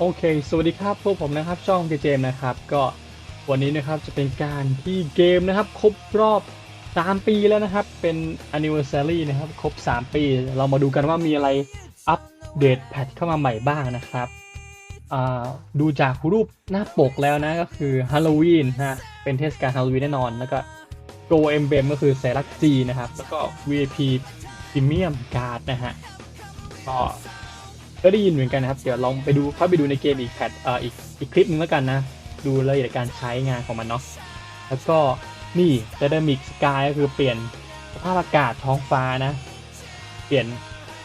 โอเค สวัสดีครับ พวกผมนะครับ ช่องเจเจมนะครับ ก็วันนี้นะครับจะเป็นการที่เกมนะครับครบรอบ 3 ปีแล้วนะครับ เป็น anniversary นะครับ ครบ 3 ปี เรามาดูกันว่ามีอะไรอัปเดตแพทเข้ามาใหม่บ้างนะครับดูจากรูปหน้าปกแล้วนะก็คือฮาโลวีนนะเป็นเทศกาลฮาโลวีนแน่นอน แล้วก็ Go Emblem ก็คือแสลักจีนะครับ แล้วก็ VIP Premium Card นะฮะก็ ก็ได้ยินเหมือนกันนะครับ เดี๋ยวลองไปดูเข้าไปดูในเกมอีกแพทเอ่ออีกอีกคลิปหนึงแล้วกันนะ ดูรายละเอียดการใช้งานของมันเนาะแล้วก็นี่ Dynamic Sky ก็คือเปลี่ยนสภาพอากาศท้องฟ้านะ เปลี่ยน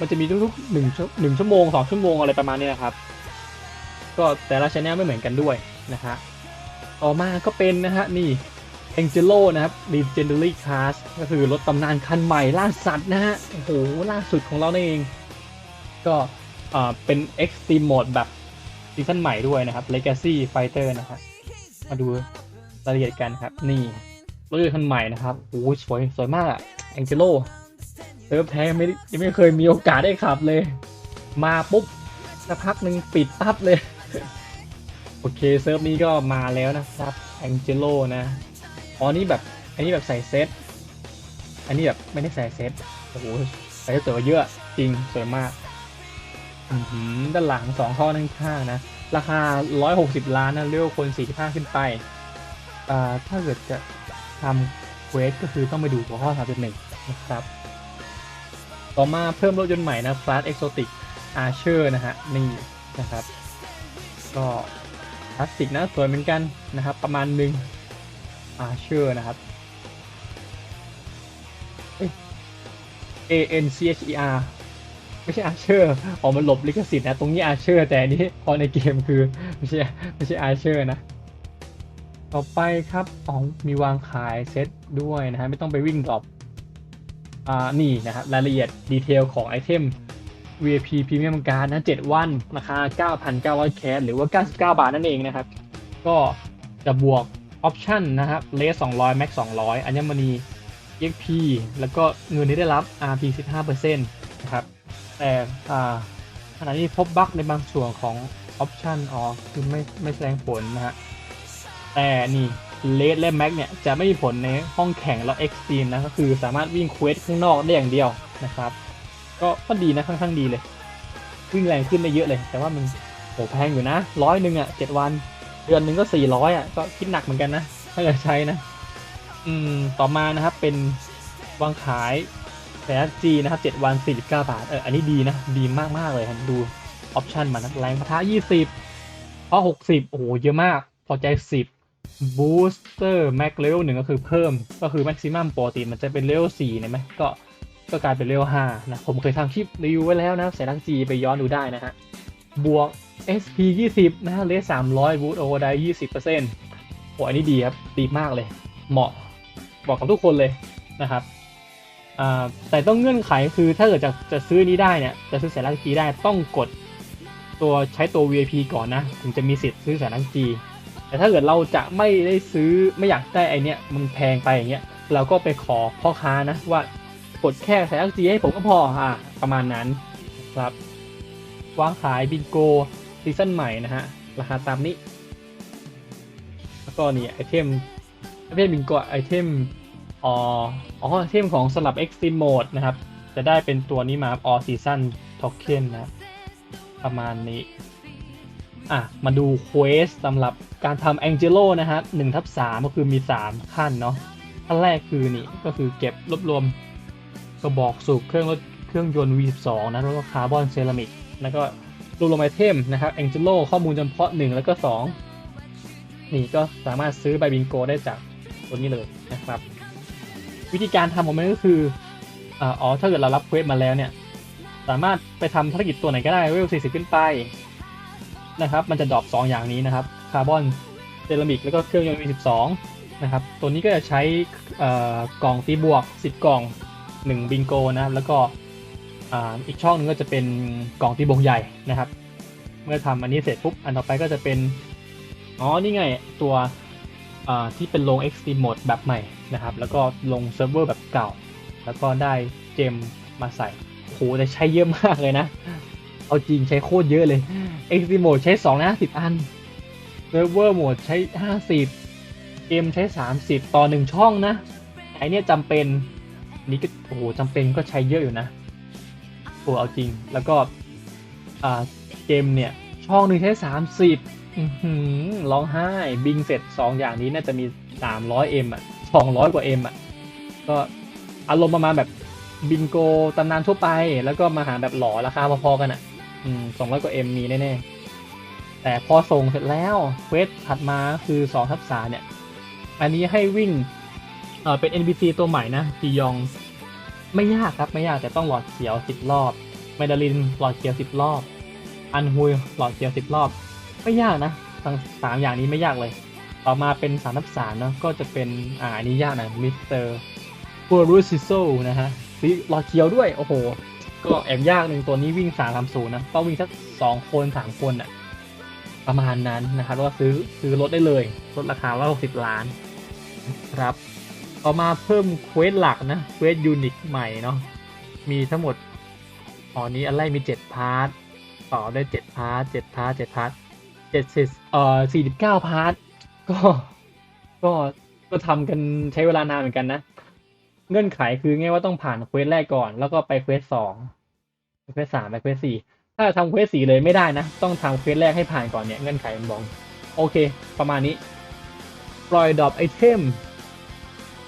มันจะมีทุกๆหนึ่งชั่วหนึ่งชั่วโมงสองชั่วโมงอะไรประมาณนี้นะครับ ก็แต่ละชแนลไม่เหมือนกันด้วยนะฮะต่อมาก็เป็นนะฮะนี่ Angelo นะครับ Legendary Class ก็คือรถตำนานคันใหม่ล่าสัตว์นะฮะ โอ้โหล่าสุดของเราเอง ก็ เป็น Extreme Mode แบบซีซั่นใหม่ด้วยนะครับ Legacy Fighter นะครับมาดูรายละเอียดกันครับ นี่รถยนต์คันใหม่นะครับโอ้โหสวยสวยมากอะ Angelo เซิร์ฟแท้ไม่ยังไม่เคยมีโอกาสได้ขับเลย มาปุ๊บสักพักหนึ่งปิดปั๊บเลย โอเคเซิร์ฟนี้ก็มาแล้วนะครับ Angelo นะอ๋อนี่แบบอันนี้แบบใส่เซตอันนี้แบบไม่ได้ใส่เซตโอ้โหใส่เซตสวยเยอะจริงสวยมาก ด้านหลังสองข้อด้นข้างนะ ราคา 160 ล้านนะเรียกว่าคน45ขึ้นไปอ่าถ้าเกิดจะทำเควสก็คือต้องไปดูหัวข้อ31นะครับ ต่อมาเพิ่มรถยนต์ใหม่นะ Fast Exotic Archer นะฮะ นี่นะครับ ก็พลาสติกนะ สวยเหมือนกันนะครับ ประมาณหนึ่ง Archer นะครับ A N C H E R ไม่ใช่อาเชอร์ออกมาหลบลิขสิทธิ์นะตรงนี้อาเชอร์ แต่อันนี้พอในเกมคือไม่ใช่ไม่ใช่อาเชอร์นะ ต่อไปครับอ๋อมีวางขายเซตด้วยนะฮะไม่ต้องไปวิ่งดรอปอ่านี่นะครับรายละเอียดดีเทลของไอเทม VIP Premium Card นะ 7 วัน ราคา 9,900 แคสหรือว่า 99 บาทนั่นเองนะครับ ก็จะบวกออปชั่นนะครับเลส200 Max 200 อัญมณี EXP แล้วก็เงินที่ได้รับ RP 15%นะครับ แต่ขณะนี้พบบั๊กในบางส่วนของออปชันอ๋อคือไม่ไม่แสดงผลนะฮะ แต่นี่เลดและแม็กเนี่ย จะไม่มีผลในห้องแข่งแล้วเอ็กซ์ตรีมนะ ก็คือสามารถวิ่งเควสข้างนอกได้อย่างเดียวนะครับ ก็ก็ดีนะค่อนข้างดีเลย วิ่งแรงขึ้นได้เยอะเลย แต่ว่ามันโหแพงอยู่นะร้อยหนึ่งอะเจ็ดวัน เดือนหนึ่งก็สี่ร้อยอะ ก็คิดหนักเหมือนกันนะ ถ้าเกิดใช้นะ อืม ต่อมานะครับเป็นวางขาย แต่จีนะครับ 7 วัน 49 บาท เออ อันนี้ดีนะ ดีมากๆเลยครับ ดูออปชันมันะแรงประทะ20เพราะ60 โอ้โห เยอะมาก พอใจ 10 Booster Max Level 1 ก็คือเพิ่ม ก็คือ Maximum ปกติมันจะเป็น Level 4เนี่ยไหมก็ ก็กลายเป็น Level 5นะ ผมเคยทำคลิปรีวิวไว้แล้วนะแสนลักจีไปย้อนดูได้นะฮะ บวก SP 20 นะฮะเลส300 Boost Overdrive 20%โอ้อันนี้ดีครับ ดีมากเลย เหมาะ เหมาะกับทุกคนเลยนะครับ แต่ต้องเงื่อนไขคือถ้าเกิดจะจะซื้อนี้ได้เนี่ยจะซื้อแสนลักจีได้ต้องกดตัวใช้ตัว VIP ก่อนนะ ถึงจะมีสิทธิ์ซื้อแสนลักจีแต่ถ้าเกิดเราจะไม่ได้ซื้อไม่อยากได้ไอเนี้ยมันแพงไปอย่างเงี้ยเราก็ไปขอพ่อค้านะว่ากดแค่แสนลักจีให้ผมก็พออ่าประมาณนั้นครับวางขายบิงโกซีซั่นใหม่นะฮะราคาตามนี้แล้วก็นี่ไอเทมไอเทมบิงโกไอเทม อ๋ออ๋อเทมของสลับ Extreme Mode นะครับ จะได้เป็นตัวนี้มา All Season Token นะประมาณนี้ อะ มาดูเควสสำหรับการทำ Angelo นะครับ1ทับ3ก็คือมี 3 ขั้นเนาะขั้นแรกคือนี่ ก็คือเก็บรวบรวมกระบอกสูบเครื่องรถเครื่องยนต์ V12 นะ แล้วก็คาร์บอนเซรามิก แล้วก็รวบรวมไอเทมนะครับ Angelo ข้อมูลจำเพาะ 1 แล้วก็ 2 นี่ก็สามารถซื้อใบบิงโกได้จากตัวนี้เลยนะครับ วิธีการทำของมันก็คืออ๋อถ้าเกิดเรารับเควสมาแล้วเนี่ย สามารถไปทำภารกิจตัวไหนก็ได้เวล40 ขึ้นไปนะครับ มันจะดรอป2อย่างนี้นะครับคาร์บอนเซรามิกแล้วก็เครื่องยนต์ V12 นะครับ ตัวนี้ก็จะใช้กล่องตีบวก 10 กล่อง 1 บิงโกนะครับ แล้วก็ออีกช่องหนึงก็จะเป็นกล่องตีบวกใหญ่นะครับ เมื่อทำอันนี้เสร็จปุ๊บ อันต่อไปก็จะเป็น อ๋อ นี่ไง ตัวที่เป็นลง Extreme Mode แบบใหม่ นะครับ แล้วก็ลงเซิร์ฟเวอร์แบบเก่า แล้วก็ได้เจมมาใส่โหแต่ใช้เยอะมากเลยนะ เอาจริงใช้โคตรเยอะเลย Extreme Mode ใช้2นะ10อัน Server Mode ใช้ 50 เกมใช้ 30 ต่อ 1 ช่องนะ ไอเนี้ยจำเป็นนี้ก็โอ้โหจำเป็นก็ใช้เยอะอยู่นะโอ้เอาจริง แล้วก็อ่าเกมเนี่ย ช่องหนึ่งใช้ 30อือหือร้องไห้ บิงเสร็จ 2 อย่างนี้น่าจะมี 300M อะ 200กว่า M อะ ก็อารมณ์ประมาณแบบบิงโกตำนานทั่วไป แล้วก็มาหาแบบหล่อราคาพอๆกันอะสองร้อยกว่า M มีแน่ๆ แต่พอส่งเสร็จแล้วเควสถัดมาคือ2ทับ3เนี่ย อันนี้ให้วิ่งเออเป็น NPC ตัวใหม่นะจียองไม่ยากครับไม่ยากแต่ต้องหลอดเขียว10รอบเมดาลินหลอดเขียว10รอบ อันฮุยหลอดเขียว10รอบ ไม่ยากนะทั้งสามอย่างนี้ไม่ยากเลย ต่อมาเป็น3ทับ3เนาะก็จะเป็นอ่าอันนี้ยากหนะมิสเตอร์ฟูรุซิโซนะฮะสีหลอเขียวด้วย โอ้โห ก็แอบยากหนึ่งตัวนี้วิ่ง3 3 0นนะต้องวิ่งสัก2คน3คนอะประมาณนั้นนะครับแล้วก็ซื้อซื้อรถได้เลยลดราคาว่า60ล้านครับต่อมาเพิ่มเควสหลักนะเควสยูนิตใหม่เนาะมีทั้งหมดตอนนี้อันแรกมี7พาร์ทต่อได้7พาร์ท7พาร์ท7พาร์ท7สิเอ่อ49พาร์ท ก็ ก็ก็ทำกันใช้เวลานานเหมือนกันนะ เงื่อนไขคือง่ายว่าต้องผ่านเควสแรกก่อน แล้วก็ไปเควสสองเควสสามไปเควสสี่ถ้าทำเควสสี่เลยไม่ได้นะ ต้องทำเควสแรกให้ผ่านก่อนเนี่ยเงื่อนไขมันบอกโอเค ประมาณนี้ ปล่อยดรอปไอเทม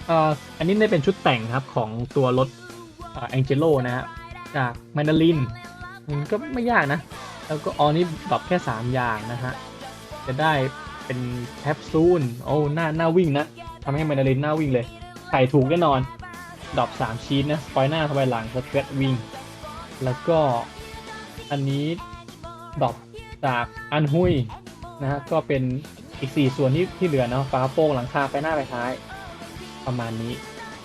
อ่าอันนี้ได้เป็นชุดแต่งครับของตัวรถอ่าแองเจโลนะฮะจากแมนดารินมันก็ไม่ยากนะ แล้วก็ออนี้ดรอปแค่ 3 อย่างนะฮะ จะได้ เป็นแคปซูลโอ้หน้าหน้าวิ่งนะทำให้แมนดารินหน้าวิ่งเลยใส่ถูกแน่นอนดรอป3ชีสนะสปอยหน้าสปอยหลังสเกตวิ่งแล้วก็อันนี้ดรอปจากอันหุยนะฮะก็เป็นอีก 4 ส่วนที่ที่เหลือเนาะฝาโปร่งหลังคาไฟหน้าไฟท้าย ประมาณนี้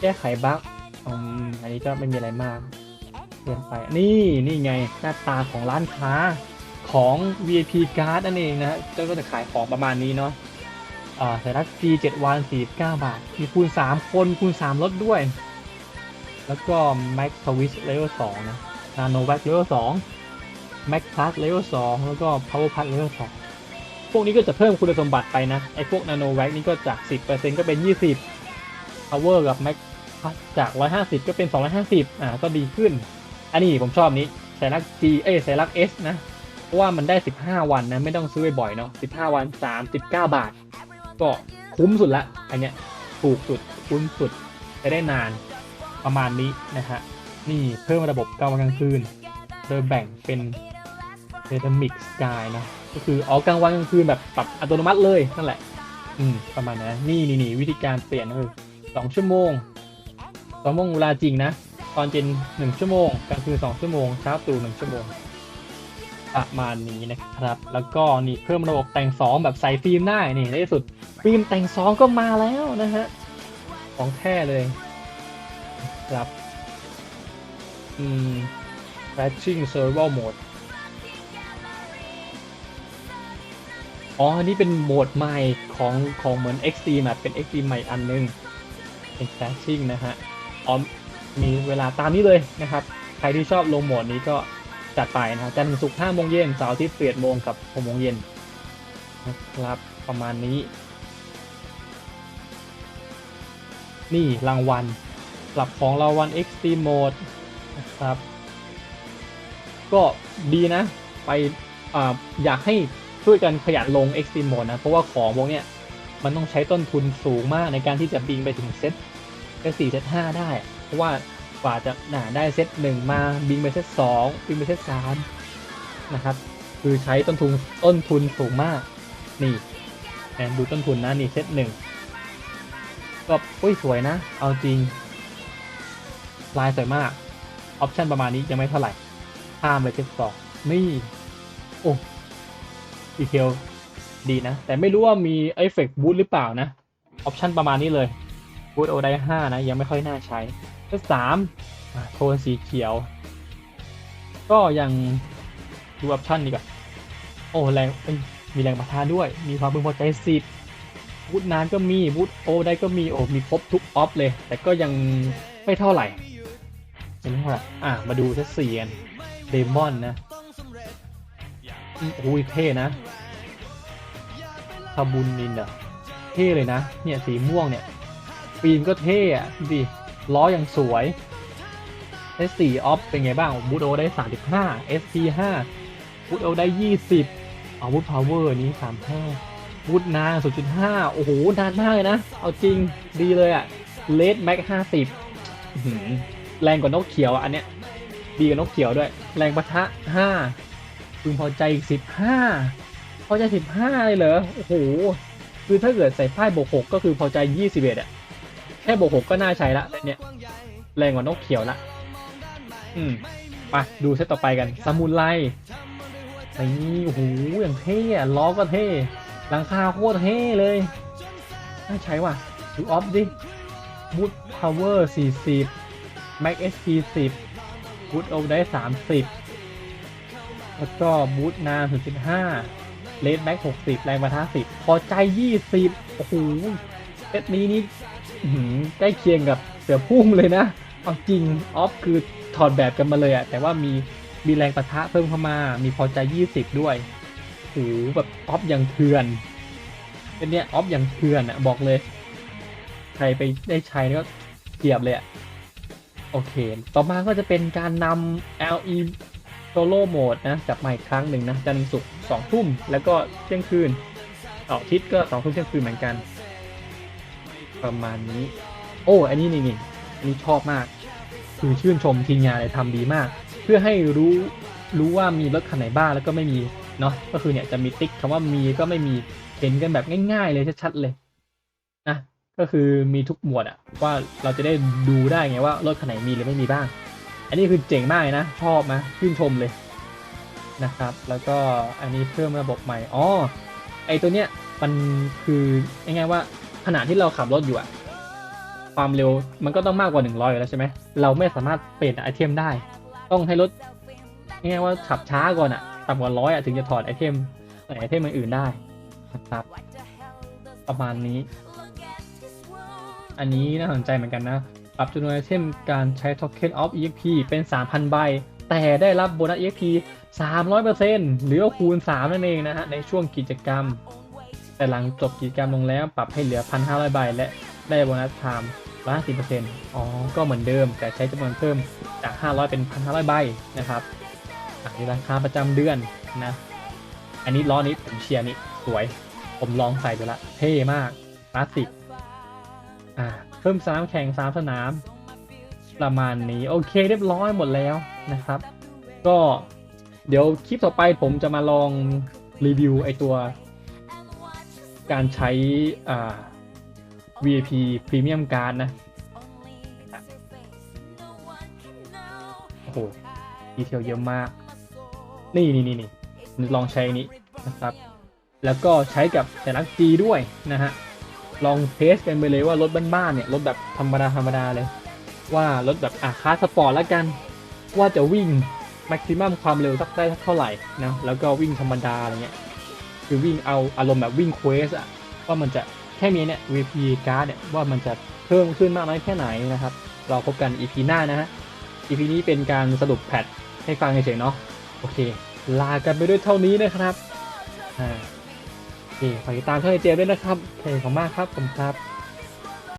แก้ไขบั๊กอืมอันนี้ก็ไม่มีอะไรมากเปลี่ยนไป นี่นี่ไงหน้าตาของร้านค้า ของ VIP card นั่นเองนะฮะเจ้าก็จะขายของประมาณนี้เนาะสายรัก G 7วัน49 บาท มีคูณ 3 คนคูณ 3 ลดด้วย แล้วก็ Max Twist Level 2 นะ Nano Wax Level 2 Max Plus Level 2 แล้วก็ Power Plus Level 2 พวกนี้ก็จะเพิ่มคุณสมบัติไปนะ ไอ้พวก Nano Wax นี่ก็จาก 10%ก็เป็น 20 power กับ max จาก 150 ก็เป็น 250 อ่า ก็ดีขึ้น อันนี้ผมชอบนี้ไซรัก G เอ้ยไซรัก S นะ ราะว่ามันได้ 15 วันนะ ไม่ต้องซื้อบ่อยเนาะ 15 วัน 39 บาท ก็คุ้มสุดละ อันเนี้ยถูกสุด คุ้มสุดจะได้นานประมาณนี้นะฮะ นี่เพิ่มระบบกลางวันกลางคืน โดยแบ่งเป็นเ e มิกสกายนะ ก็คือออกกลางวันกลางคืนแบบปรับอัตโนมัติเลยนั่นแหละ อืม ประมาณนั้น นี่นี่นี่วิธีการเปลี่ยนก็คือสองชั่วโมงสองชั่วโมงเวลาจริงนะ ตอนเย็นหนึ่งชั่วโมงกลางคืนสองชั่วโมงเช้าตู่หนึ่งชั่วโมง ประมาณนี้นะครับ แล้วก็นี่เพิ่มระบบแต่งสองแบบใส่ฟิล์มได้นี่ในที่สุดฟิล์มแต่งสองก็มาแล้วนะฮะของแท้เลยครับอืม Ratching Survival Mode อ๋ออันนี้เป็นโหมดใหม่ของของเหมือน Extreme อะเป็น x t ใหม่อันนึงเป็น Crashing นะฮะอ๋อมีเวลาตามนี้เลยนะครับ ใครที่ชอบลงโหมดนี้ก็ จัดไปนะจันทร์ถึงศุกร์5โมงเย็นเสาร์อาทิตย์11โมงกับ6โมงเย็นนะครับประมาณนี้ นี่รางวัลกลับของรางวัล Extreme Mode นะครับ ก็ดีนะ ไปออยากให้ช่วยกันขยันลง Extreme Mode นะ เพราะว่าของพวกเนี้ยมันต้องใช้ต้นทุนสูงมากในการที่จะบิงไปถึงเซตเซตสี่เซตห้าได้ เพราะว่า กว่าจะหนาได้เซตหนึ่งมาบิงไปเซตสองบิงไปเซตสามนะครับ คือใช้ต้นทุนต้นทุนสูงมาก นี่แอนดูต้นทุนนะนี่เซตหนึ่งก็อุ้ยสวยนะ เอาจริง ลายสวยมาก ออปชันประมาณนี้ยังไม่เท่าไหร่ข้ามไปเซตสองนี่ โอ้ดีเทลดีนะ แต่ไม่รู้ว่ามีเอฟเฟกต์บูทหรือเปล่านะ ออปชันประมาณนี้เลย บูทโอได้ห้านะ ยังไม่ค่อยน่าใช้เซตสามโทนสีเขียว ก็ยังดูออปชั่นดีกว่า โอ้แรงมีแรงประทานด้วย มีความพึงพอใจสิบบูทนานก็มีบูทโอได้ก็มีโอ้มีครบทุกออฟเลย แต่ก็ยังไม่เท่าไหร่เป็นเท่าไหร่อะ มาดูเซตสี่กันเดมอนนะอืมโอ้ยเท่นะคาบุนนินเหรอเท่เลยนะ เนี่ยสีม่วงเนี่ย ปีนก็เท่อะดิล้อยังสวย S4 ออฟเป็นไงบ้างบูทโอได้ 35 SP5 บูทโอได้ 20อาวุธพาวเวอร์นี้ 35บูทนาง0.5 โอ้โหนานมากเลยนะ เอาจริงดีเลยอะเลดแม็ก50แรงกว่านกเขียวอะอันเนี้ย ดีกว่านกเขียวด้วย แรงปะทะ 5 พึงพอใจอีก 15 พอใจ 15 เลยเหรอ โอ้โห คือถ้าเกิดใส่ป้ายบวก6ก็คือพอใจ 21อะ แค่บวก6ก็น่าใช้ละเนี่ยแรงกว่านกเขียวละ อืมไปดูเซตต่อไปกันซามูไรนี่โอ้โหอย่างเท่อะล้อก็เท่หลังคาโคตรเท่เลย น่าใช้ว่ะดูออฟดิบูทพาวเวอร์40แม็กเอสพี10บูทโอได้30แล้วก็บูทนาน0.5เลดแม็ก60แรงประทะ10พอใจ20โอ้โหเซตนี้นี่อื้อหือ ใกล้เคียงกับเสือพุ่งเลยนะเอาจริงออฟคือถอดแบบกันมาเลยอะแต่ว่ามีมีแรงประทะเพิ่มเข้ามา มีพอใจ 20 ด้วยโอ้โหแบบออฟอย่างเถื่อนเป็นเนี้ยออฟอย่างเถื่อนอะบอกเลย ใครไปได้ใช้ก็เกียบเลยอะโอเค ต่อมาก็จะเป็นการนำ LE Solo Mode นะจับมาอีกครั้งหนึ่งนะจันทร์ศุกร์สองทุ่ม แล้วก็เที่ยงคืนออาทิตย์ก็สองทุ่มเที่ยงคืนเหมือนกัน ประมาณนี้ โอ้ อันนี้นี่นี่อันนี้ชอบมาก คือชื่นชมทีมงานเลยทำดีมาก เพื่อให้รู้รู้ว่ามีรถคันไหนบ้างแล้วก็ไม่มีเนาะก็คือเนี่ยจะมีติ๊กคำว่ามีก็ไม่มีเห็นกันแบบง่าย ๆ เลยชัดๆเลยนะก็คือมีทุกหมวดอะว่าเราจะได้ดูได้ไงว่ารถคันไหนมีหรือไม่มีบ้าง อันนี้คือเจ๋งมากนะ ชอบนะชื่นชมเลยนะครับ แล้วก็อันนี้เพิ่มระบบใหม่อ๋อไอตัวเนี้ยมันคือง่ายๆว่า ขณะที่เราขับรถอยู่อะความเร็วมันก็ต้องมากกว่า 100อยู่แล้วใช่ไหมเราไม่สามารถเปลี่ยนไอเทมได้ ต้องให้รถง่ายว่าขับช้าก่อนอะต่ำกว่าร้อยอะถึงจะถอดไอเทมไอเทมอื่นๆได้นะครับประมาณนี้ อันนี้น่าสนใจเหมือนกันนะ ปรับจำนวนไอเทมการใช้ Token of EXP เป็น 3,000 ใบ แต่ได้รับโบนัส EXP 300%หรือว่าคูณ 3 นั่นเองนะฮะ ในช่วงกิจกรรม แต่หลังจบกิจกรรมลงแล้วปรับให้เหลือ 1,500 ใบ และได้โบนัสไทม์150%อ๋อ ก็เหมือนเดิม แต่ใช้จำนวนเพิ่มจาก 500 เป็น 1,500 ใบนะครับอันนี้ราคาประจำเดือนนะ อันนี้ล้อนี้ผมเชียร์นี่สวย ผมลองใส่ไปละ เท่มากคลาสสิกอ่าเพิ่มสนามแข่งสามสนาม ประมาณนี้ โอเคเรียบร้อยหมดแล้วนะครับ ก็เดี๋ยวคลิปต่อไปผมจะมาลองรีวิวไอตัว การใช้ VIP Premium Card นะ โอ้โห ดีเทลเยอะมาก นี่นี่นี่นี่ลองใช้อันนี้นะครับ แล้วก็ใช้กับแต่ลักจีด้วยนะฮะ ลองเทสกันไปเลยว่ารถบ้านๆเนี่ย รถแบบธรรมดาธรรมดาเลย ว่ารถแบบอะคาสปอร์ตแล้วกัน ว่าจะวิ่งแม็กซิมัมความเร็วสักได้เท่าไหร่นะ แล้วก็วิ่งธรรมดาอะไรเงี้ย คือวิ่งเอาอารมณ์แบบวิ่งเควสอะว่ามันจะแค่มีเนี่ย VP card เนี่ยว่ามันจะเพิ่มขึ้นมากน้อยแค่ไหนนะครับ เราพบกัน EP หน้านะฮะ EP นี้เป็นการสรุปแพทให้ฟังเฉยๆเนาะโอเค ลากันไปด้วยเท่านี้นะครับอ่าโอเคฝากติดตามช่องไอเจมด้วยนะครับโอเคขอบมากครับผมครับ